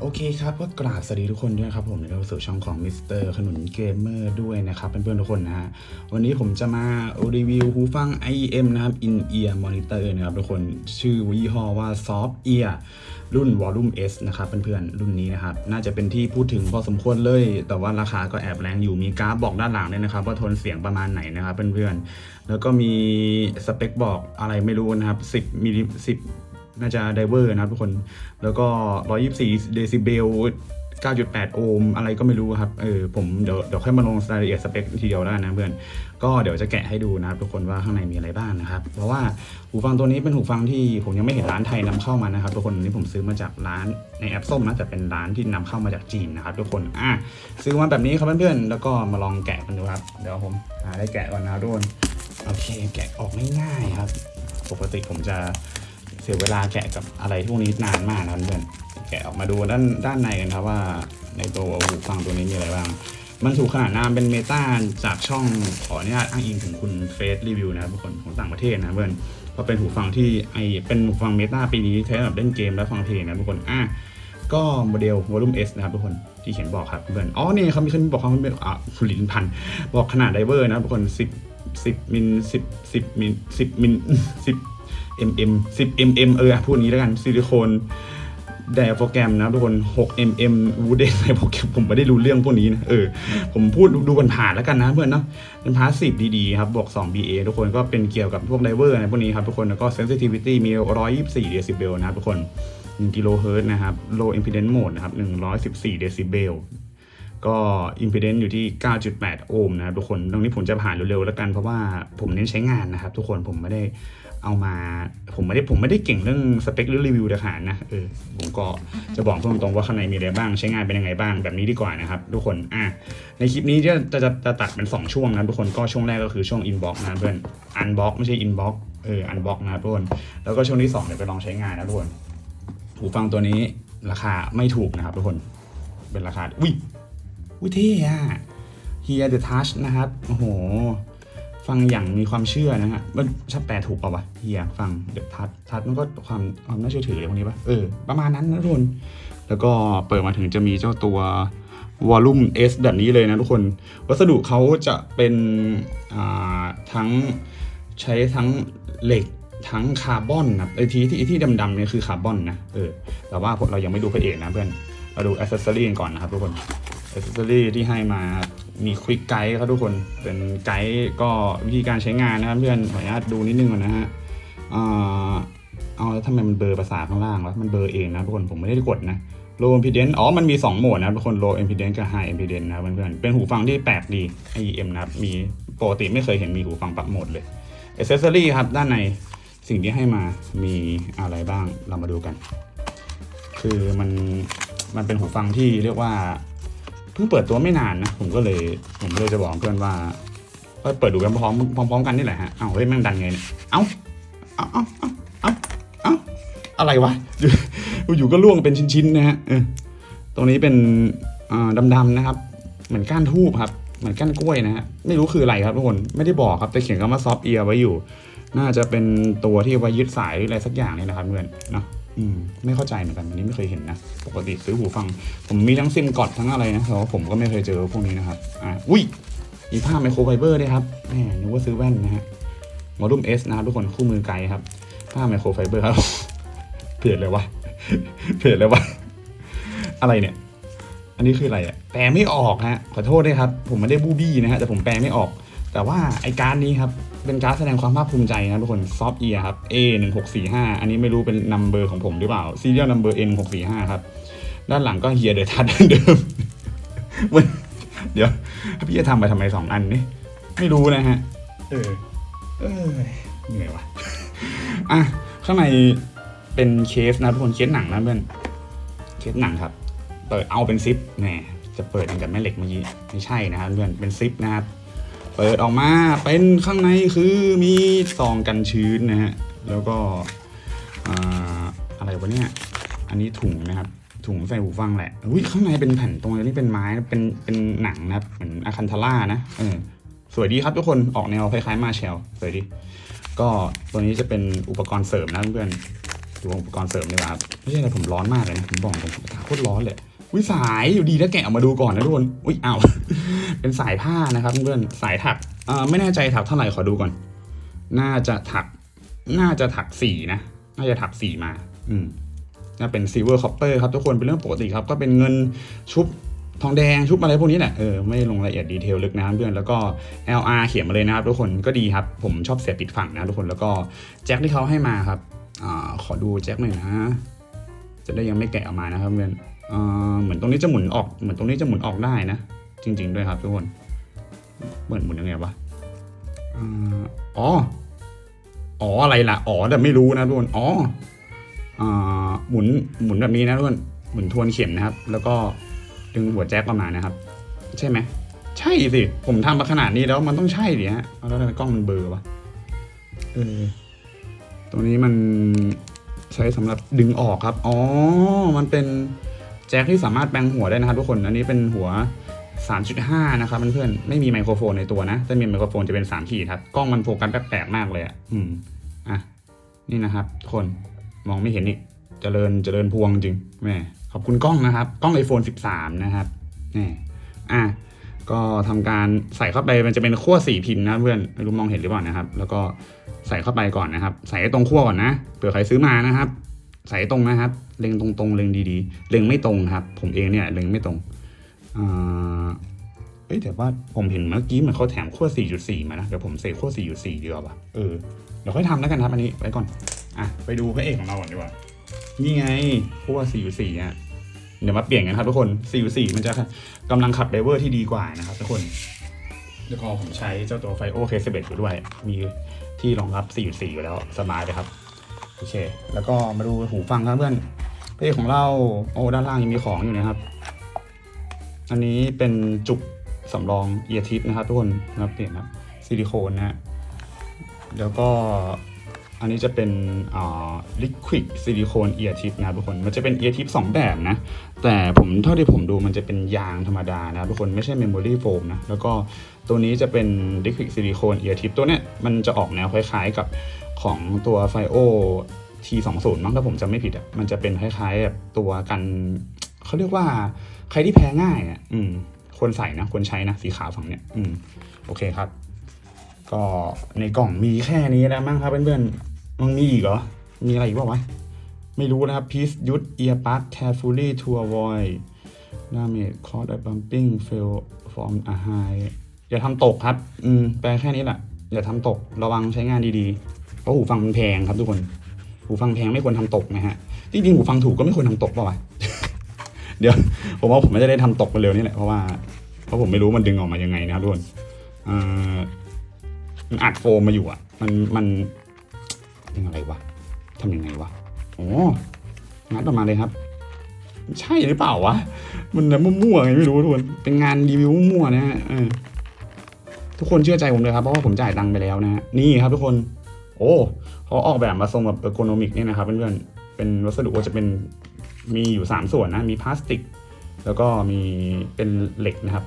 โอเคครับก็กราบสวัสดีทุกคนด้วยครับผมในสู่ช่องของมิสเตอร์ขนุนเกมเมอร์ด้วยนะครับเพื่อนๆทุกคนนะฮะวันนี้ผมจะมารีวิวหูฟัง IEM นะครับ In Ear Monitor นะครับทุกคนชื่อยี่ห้อว่า Soft Ear รุ่น Volume S นะครับเพื่อนๆรุ่นนี้นะครับน่าจะเป็นที่พูดถึงพอสมควรเลย แต่ว่าราคาก็แอบแรงอยู่มีกราฟบอกด้านหลังด้วยนะครับว่าทนเสียงประมาณไหนนะครับเพื่อนๆแล้วก็มีสเปคบอกอะไรไม่รู้นะครับ10มิลลิ10 น่าจะไดเวอร์นะครับทุกคน แล้วก็ 124 เดซิเบล 9.8 โอห์มอะไรก็ไม่รู้ครับ เออผมเดี๋ยวเดี๋ยวค่อยมาลงรายละเอียดสเปคทีเดียวแล้วนะเพื่อน ก็เดี๋ยวจะแกะให้ดูนะครับทุกคนว่าข้างในมีอะไรบ้างนะครับ เพราะว่าหูฟังตัวนี้เป็นหูฟังที่ผมยังไม่เห็นร้านไทยนำเข้ามานะครับทุกคนนี้ผมซื้อมาจากร้านในแอปส้มนะแต่เป็นร้านที่นำเข้ามาจากจีนนะครับทุกคน อะซื้อมาแบบนี้ครับเพื่อนๆ แล้วก็มาลองแกะกันดูครับ เดี๋ยวผมหาได้แกะก่อนนะทุกคน โอเค แกะออกง่ายๆครับ ปกติผมจะ เสียเวลาแกะกับอะไรพวกนี้นานมากนะเพื่อนแกะออกมาดูด้านด้านในกันครับว่าในตัวหูฟังตัวนี้มีอะไรบ้าง มันถูกขนาดนามเป็นเมตาจากช่องขออนุญาตอ้างอิงถึงคุณเฟสรีวิวนะครับทุกคนของต่างประเทศนะเพื่อนเพราะเป็นหูฟังที่ไอเป็นหูฟังเมตาปีนี้ใช้สำหรับเล่นเกมและฟังเพลงนะทุกคนอะก็โมเดล Volume S นะครับทุกคนที่เขียนบอกครับเพื่อนอ๋อนี่เขามีคนบอกเขาเป็นอะลิ้นพันบอกขนาดไดเวอร์นะทุกคน10 10มิล10 10มิล10มิล10 mm 10 mm เออพูดนี้แล้วกันซิลิโคนไดอะโปรแกรมนะทุกคน 6 mm วูดเดนไดอะโปรแกรมผมไม่ได้รู้เรื่องพวกนี้นะเออ ผมพูดดูกันผ่านแล้วกันนะเพื่อนเนาะเป็นพาสซีฟดีๆครับบวก2 BA ทุกคนก็เป็นเกี่ยวกับพวกไดเวอร์นะพวกนี้ครับทุกคนแล้วก็ sensitivity มี 124เดซิเบลนะครับทุกคน 1กิโลเฮิร์ตนะครับ low impedance mode นะครับ 114เดซิเบลก็ impedance อยู่ที่ 9.8 โอห์มนะครับทุกคนตรงนี้ผมจะผ่านเร็วๆแล้วกันเพราะว่าผมเน้นใช้งานนะครับ ทุกคนผมไม่ได้ เอามาผมไม่ได้ผมไม่ได้เก่งเรื่องสเปคหรือรีวิวทหารนะเออผมก็จะบอกตรงๆว่าข้างในมีอะไรบ้างใช้งานเป็นยังไงบ้างแบบนี้ดีกว่านะครับ ทุกคนอะในคลิปนี้จะจะจะจะตัดเป็น 2 ช่วงนะทุกคนก็ช่วงแรกก็คือช่วง inbox นะเพื่อน unbox ไม่ใช่ inbox เออ unbox นะทุกคนแล้วก็ช่วงที่2เดี๋ยวไปลองใช้งานนะทุกคนหูฟังตัวนี้ราคาไม่ถูกนะครับทุกคนเป็นราคาอุ้ยอุ้ยเท่อะ Hear the Touch นะครับโอ้โห ฟังอย่างมีความเชื่อนะฮะ มันชับแปลถูกเปล่าวะ Hear ฟัง The Touch Touch มันก็ความความน่าเชื่อถืออะไรพวกนี้ปะเออ ประมาณนั้นนะทุกคน แล้วก็เปิดมาถึงจะมีเจ้าตัว Volume S แบบนี้เลยนะทุกคน วัสดุเขาจะเป็นอ่าทั้งใช้ทั้งเหล็กทั้งคาร์บอนนะไอที่ที่ที่ดำๆเนี่ยคือคาร์บอนนะเออแต่ว่าพวกเรายังไม่ดูพระเอกนะเพื่อน เราดูอ c เซสซอรี่กันก่อนนะครับทุกคนอ c เซสซอรี่ที่ให้มา มีควิกไกด์ครับทุกคน เป็นไกด์ก็วิธีการใช้งานนะครับเพื่อนขออนุญาตดูนิดนึงก่อนนะฮะเอาแล้วทำไมมันเบอร์ภาษาข้างล่างวะมันเบอร์เองนะทุกคนผมไม่ได้กดนะ low impedance อ๋อ มันมี 2 โหมดนะทุกคน low impedance กับ high impedance นะเพื่อนๆ เป็นหูฟังที่แปลกดี IEM นะครับ มีปกติไม่เคยเห็นมีหูฟังปรับโหมดเลย accessory ครับ ด้านในสิ่งที่ให้มามีอะไรบ้างเรามาดูกัน คือมันมันเป็นหูฟังที่เรียกว่า เพิ่งเปิดตัวไม่นานนะ ผมก็เลย ผมก็เลยจะบอกเพื่อนว่าก็เปิดดูกันพร้อมพร้อมๆกันนี่แหละฮะ เอ้าเฮ้ยแม่งดันไงเนี่ย เอ้า เอ้าเอ้าเอ้าเอ้าอะไรวะ อยู่ก็ล่วงเป็นชิ้นๆนะฮะเออตรงนี้เป็นดำๆนะครับ เหมือนก้านทูบครับ เหมือนก้านกล้วยนะฮะ ไม่รู้คืออะไรครับทุกคน ไม่ได้บอกครับ แต่เขียนคำว่าซอฟเอียร์ไว้อยู่ น่าจะเป็นตัวที่ไว้ยึดสายหรืออะไรสักอย่างนี่นะครับเพื่อนเนาะ อืมไม่เข้าใจเหมือนกันอันนี้ไม่เคยเห็นนะ ปกติซื้อหูฟัง ผมมีทั้งซิมกอดทั้งอะไรนะแต่ว่าผมก็ไม่เคยเจอพวกนี้นะครับ อ่าอุ้ยมีผ้าไมโครไฟเบอร์ด้วยครับแหมนึกว่าซื้อแว่นนะฮะโมดุมเอสนะครับทุกคนคู่มือไกด์ครับ ผ้าไมโครไฟเบอร์ครับเพจเลยวะเพจเลยวะอะไรเนี่ย อันนี้คืออะไรอะแปลไม่ออกฮะขอโทษด้วยครับ ผมไม่ได้บูบี้นะฮะแต่ผมแปลไม่ออก แต่ว่าไอการดนี้ครับ เป็นการดแสดงความภาคภูมิใจนะทุกคนซอฟต์เอียครับ A 1 6 4 5อันนี้ไม่รู้เป็นนัมเบอร์ของผมหรือเปล่าซีเรียลนัมเบอร์ N 6 4 5ครับ ด้านหลังก็เฮียเดอทัดเดิมมันเดี๋ยวพี่จะทำไปทำไมสองอันนี่ไม่รู้นะฮะ เออ เออเหนื่อยวะอะข้างในเป็นเคสนะทุกคนเคสหนังนะเพื่อนเคสหนังครับ เปิดเอาเป็นซิปแหมจะเปิดอย่างกับแม่เหล็กเมื่อกี้ไม่ใช่นะครับเพื่อนเป็นซิปนะครับ เปิดออกมาเป็นข้างในคือมีซองกันชื้นนะฮะ แล้วก็อ่าอะไรวะเนี่ย อันนี้ถุงนะครับ ถุงใส่หูฟังแหละอุ้ยข้างในเป็นแผ่นตรงนี้เป็นไม้เป็นเป็นหนังนะครับเหมือนอะคันทาร่านะเออสวยดีครับทุกคนออกแนวคล้ายๆมาเชลสวยดี ก็ตัวนี้จะเป็นอุปกรณ์เสริมนะเพื่อนดูอุปกรณ์เสริมดีกว่าครับไม่ใช่อะไรผมร้อนมากเลยนะผมบอกผมโคตรร้อนเลย วิสายอยู่ดีแล้วแกะออกมาดูก่อนนะทุกคน อุ้ยอ้าว เป็นสายผ้านะครับเพื่อนสายถักเอ่อไม่แน่ใจถักเท่าไหร่ขอดูก่อน น่าจะถัก น่าจะถักสีนะ น่าจะถักสีมา อืมน่าเป็นซิลเวอร์คอปเปอร์ครับทุกคนเป็นเรื่องปกติครับ ก็เป็นเงินชุบทองแดงชุบอะไรพวกนี้แหละเออไม่ลงรายละเอียดดีเทลลึกนะเพื่อนแล้วก็ LR เขียนมาเลยนะครับทุกคนก็ดีครับ ผมชอบเสียบติดฝั่งนะทุกคนแล้วก็แจ็คที่เขาให้มาครับอ่าขอดูแจ็คหน่อยนะ จะได้ยังไม่แกะออกมานะครับเพื่อนเหมือนตรงนี้จะหมุนออก เหมือนตรงนี้จะหมุนออกได้นะ จริง ๆ ด้วยครับทุกคนเหมือนหมุนยังไงวะอ๋อ อ๋ออะไรล่ะ อ๋อแต่ไม่รู้นะทุกคน อ๋ออ่าหมุนหมุนแบบนี้นะทุกคนหมุนทวนเข็มนะครับ แล้วก็ดึงหัวแจ็คออกมานะครับ ใช่ไหม ใช่สิ ผมทำมาขนาดนี้แล้วมันต้องใช่ดิฮะแล้วทำไมกล้องมันเบลอวะเออตรงนี้มัน ใช้สำหรับดึงออกครับ อ๋อ มันเป็นแจ็คที่สามารถแปลงหัวได้นะครับทุกคน อันนี้เป็นหัว 3.5 นะครับเพื่อนๆ ไม่มีไมโครโฟนในตัวนะ ถ้ามีไมโครโฟนจะเป็น 3 ขีดครับ กล้องมันโฟกัสแปลกๆมากเลยอะ อืม อะ นี่นะครับทุกคน มองไม่เห็นอีก เจริญเจริญพวงจริงแหม่ ขอบคุณกล้องนะครับ กล้อง iPhone 13 นะครับนี่อะ ก็ทำการใส่เข้าไปมันจะเป็นขั้วสี่พินนะเพื่อนไม่รู้มองเห็นหรือเปล่านะครับ แล้วก็ใส่เข้าไปก่อนนะครับ ใส่ตรงขั้วก่อนนะเผื่อใครซื้อมานะครับ ใส่ตรงนะครับ เล็งตรงๆ เล็งดีๆ เล็งไม่ตรงครับ ผมเองเนี่ยเล็งไม่ตรงอ่าเอ้ยแต่ว่าผมเห็นเมื่อกี้เหมันเขาแถมขั้ว4.4 มานะเดี๋ยวผมเสกขั้ว4.4ดีกว่าป่ะเออเดี๋ยวค่อยทำแล้วกันครับอันนี้ไปก่อนอะไปดูพระเอกของเราก่อนดีกว่านี่ไงขั้ว4.4อะ เดี๋ยวมาเปลี่ยนกันครับทุกคน4.4มันจะกำลังขับไดเวอร์ที่ดีกว่านะครับทุกคนแล้วก็ผมใช้เจ้าตัวไฟโอเคสเบอยู่ด้วย มีที่รองรับ4.4อยู่แล้วสบายเลยครับโอเค แล้วก็มาดูหูฟังครับเพื่อนเพลของเราโอ้ด้านล่างยังมีของอยู่นะครับ อันนี้เป็นจุกสำรองเอียทิปนะครับทุกคนนะครับเปลี่ยนครับซิลิโคนนะฮะแล้วก็ อันนี้จะเป็นอ่า liquid silicone ear tip นะทุกคน มันจะเป็น ear tip สองแบบนะ แต่ผมเท่าที่ผมดูมันจะเป็นยางธรรมดานะทุกคนไม่ใช่ memory foam นะ แล้วก็ตัวนี้จะเป็น liquid silicone ear tip ตัวเนี้ยมันจะออกแนวคล้ายๆกับของตัว FIO T20 มั้งถ้าผมจำไม่ผิดอะ มันจะเป็นคล้ายๆแบบตัวกันเขาเรียกว่าใครที่แพ้ง่ายอะ อืมควรใส่นะควรใช้นะสีขาวฝั่งเนี้ย อืม โอเคครับ ก็ในกล่องมีแค่นี้แล้วมั้งครับเพื่อนๆ มันมีอีกเหรอ มีอะไรอีกบ้างวะ ไม่รู้นะครับ Please use earbud carefully to avoid damage caused by bumping fail from a high อย่าทำตกครับ อืม แปลแค่นี้แหละ อย่าทำตก ระวังใช้งานดีๆ เพราะหูฟังมันแพงครับทุกคน หูฟังแพงไม่ควรทำตกนะฮะ จริงๆ หูฟังถูกก็ไม่ควรทำตกป่าวะ เดี๋ยว ผมว่าผมไม่ได้ทำตกไปเร็วนี่แหละ เพราะว่า เพราะผมไม่รู้มันดึงออกมายังไงนะครับทุกคน อ่า มันอัดโฟมมาอยู่อะ มัน มัน ยังอะไรวะทำยังไงวะอ๋องัดออกมาเลยครับ ใช่หรือเปล่าวะ มันแบบมั่วๆไงไม่รู้ทุกคนเป็นงานรีวิวมั่วๆนะฮะทุกคนเชื่อใจผมเลยครับเพราะว่าผมจ่ายตังค์ไปแล้วนะฮะนี่ครับทุกคน โอ้เขาออกแบบมาทรงแบบเออร์โกนอมิกเนี่ยนะครับเพื่อนๆเป็นวัสดุจะเป็นมีอยู่สามส่วนนะ มีพลาสติก แล้วก็มีเป็นเหล็กนะครับ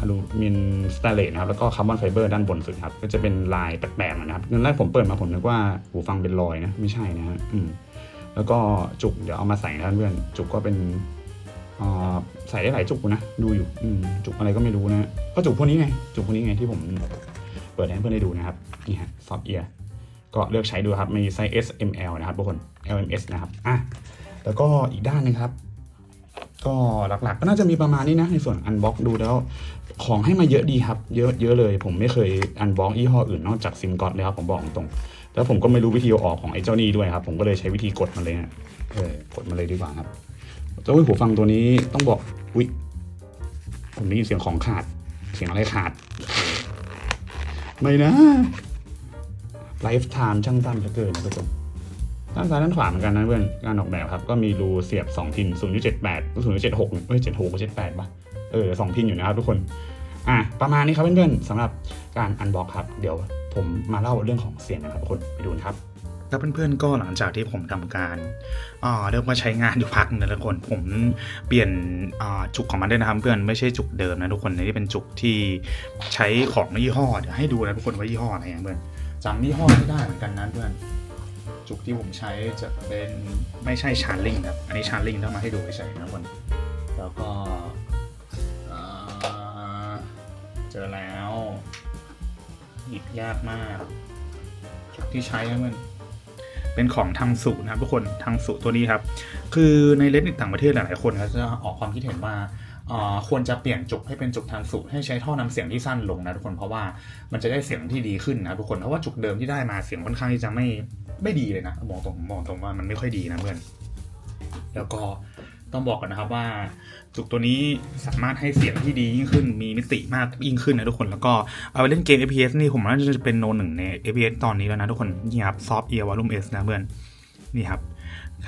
อลูมิเนียมสแตนเลสนะครับแล้วก็คาร์บอนไฟเบอร์ด้านบนสุดครับก็จะเป็นลายแปลกๆนะครับตอนแรกผมเปิดมาผมนึกว่าหูฟังเป็นรอยนะไม่ใช่นะฮะแล้วก็จุกเดี๋ยวเอามาใส่นะเพื่อนจุกก็เป็นใส่ได้หลายจุกนะดูอยู่อืจุกอะไรก็ไม่รู้นะก็จุกพวกนี้ไงจุกพวกนี้ไงที่ผมเปิดให้เพื่อนได้ดูนะครับนี่ฮะซอฟต์เอียร์ก็เลือกใช้ดูครับมีไซส์ S M L นะครับทุกคน L M S นะครับอะแล้วก็อีกด้านหนึงครับ ก็หลักๆ ก็น่าจะมีประมาณนี้นะในส่วนอันบ็อกดูแล้ว ของให้มาเยอะดีครับ เยอะเยอะเลย ผมไม่เคยอันบ็อกยี่ห้ออื่นนอกจากซิมก็อดเลยครับผมบอกตรงแล้วผมก็ไม่รู้วิธีออกของไอ้เจ้านี่ด้วยครับ ผมก็เลยใช้วิธีกดมันเลยฮะเออกดมาเลยดีกว่าครับเจ้าหูฟังตัวนี้ต้องบอกอุ๊ยผมได้ยินเสียงของขาด เสียงอะไรขาด ไม่นะไลฟ์ไทม์ช่างตั้มเหลือเกินนะผู้ชม ด้านซ้ายด้านขวาเหมือนกันนะเพื่อนการออกแบบครับก็มีรูเสียบ 2 พิน 0.78 0.76เอ้ย76 78ป่ะเออสองพินอยู่นะครับทุกคนอะประมาณนี้ครับเพื่อนๆสำหรับการอันบ็อกครับ เดี๋ยวผมมาเล่าเรื่องของเสียงนะครับทุกคนไปดูนะครับแล้วเพื่อนๆก็หลังจากที่ผมทำการอ่าเริ่มมาใช้งานอยู่พักนึงแล้วทุกคนผมเปลี่ยนจุกของมันด้วยนะครับเพื่อนไม่ใช่จุกเดิมนะทุกคนอันนี่เป็นจุกที่ใช้ของยี่ห้อเดี๋ยวให้ดูนะทุกคนว่ายี่ห้ออะไรอย่างเพื่อนจำยี่ห้อไม่ได้เหมือนกันนะเพื่อน จุกที่ผมใช้จะเป็นไม่ใช่ชาร์ลิงครับ อันนี้ชาร์ลิงต้องมาให้ดูเฉยๆนะทุกคนแล้วก็เจอแล้วหยิบยากมากจุกที่ใช้นะเพื่อนเป็นของทางสุนะครับทุกคนทางสุตัวนี้ครับ คือในเลนส์ต่างประเทศหลายๆคนก็จะออกความคิดเห็นว่าควรจะเปลี่ยนจุกให้เป็นจุกทางสุให้ใช้ท่อนำเสียงที่สั้นลงนะทุกคนเพราะว่ามันจะได้เสียงที่ดีขึ้นนะทุกคนเพราะว่าจุกเดิมที่ได้มาเสียงค่อนข้างที่จะไม่ ไม่ดีเลยนะมองตรงมองตรงว่ามันไม่ค่อยดีนะเพื่อนแล้วก็ต้องบอกกันนะครับว่าจุกตัวนี้สามารถให้เสียงที่ดียิ่งขึ้นมีมิติมากยิ่งขึ้นนะทุกคนแล้วก็เอาไปเล่นเกม FPS นี่ผมว่าน่าจะเป็นโนหนึ่งใน FPS ตอนนี้แล้วนะทุกคนนี่ครับ Soft Ear Volume S นะเพื่อนนี่ครับ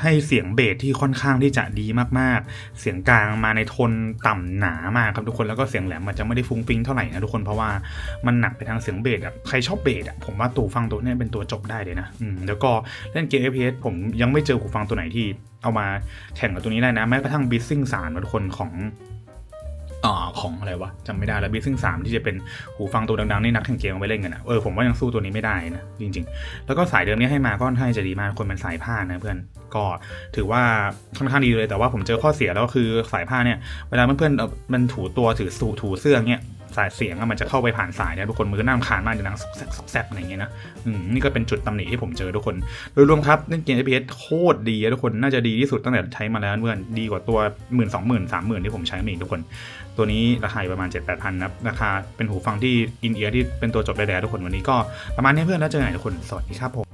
ให้เสียงเบสที่ค่อนข้างที่จะดีมากๆ เสียงกลางมาในโทนต่ำหนามากครับทุกคนแล้วก็เสียงแหลมมันจะไม่ได้ฟุ้งฟิ้งเท่าไหร่นะทุกคนเพราะว่ามันหนักไปทางเสียงเบสอะใครชอบเบสอะผมว่าตูฟังตัวนี้เป็นตัวจบได้เลยนะอืมแล้วก็เล่นเกม FPS ผมยังไม่เจอหูฟังตัวไหนที่เอามาแข่งกับตัวนี้ได้นะแม้กระทั่งบิสซิ่งสารทุกคนของ ของอะไรวะจำไม่ได้แล้วบีซึ่งสามที่จะเป็นหูฟังตัวดังๆนี่นักแข่งเกมเอาไปเล่นกันนะเออผมว่ายังสู้ตัวนี้ไม่ได้นะจริง ๆ แล้วก็สายเดิมนี้ให้มาก็ค่อนข้างจะดีมากคนเป็นสายผ้านะเพื่อนก็ถือว่าค่อนข้างดีเลยแต่ว่าผมเจอข้อเสียแล้วก็คือสายผ้าเนี่ยเวลาเพื่อนๆเอามันถูตัวถือสูถูเสื้อเนี่ย สายเสียงมันจะเข้าไปผ่านสายเนะทุกคนมือน้ำคานมากจะดังซอกแซกซอกแซกอะไรอย่างเงี้ยนะอืมนี่ก็เป็นจุดตำหนิที่ผมเจอทุกคน โดยรวมครับเล่นเกม FPS โคตรดีทุกคนน่าจะดีที่สุดตั้งแต่ใช้มาแล้วเพื่อนดีกว่าตัวหมื่นสองหมื่นสามหมื่นที่ผมใช้มาอีกทุกคน ตัวนี้ราคาอยู่ประมาณ7 8 0 0 0นะครับราคาเป็นหูฟังที่อินเอียร์ที่เป็นตัวจบได้แล้วทุกคนวันนี้ก็ประมาณนี้เพื่อนแล้วเจอกันทุกคนสวัสดีครับผม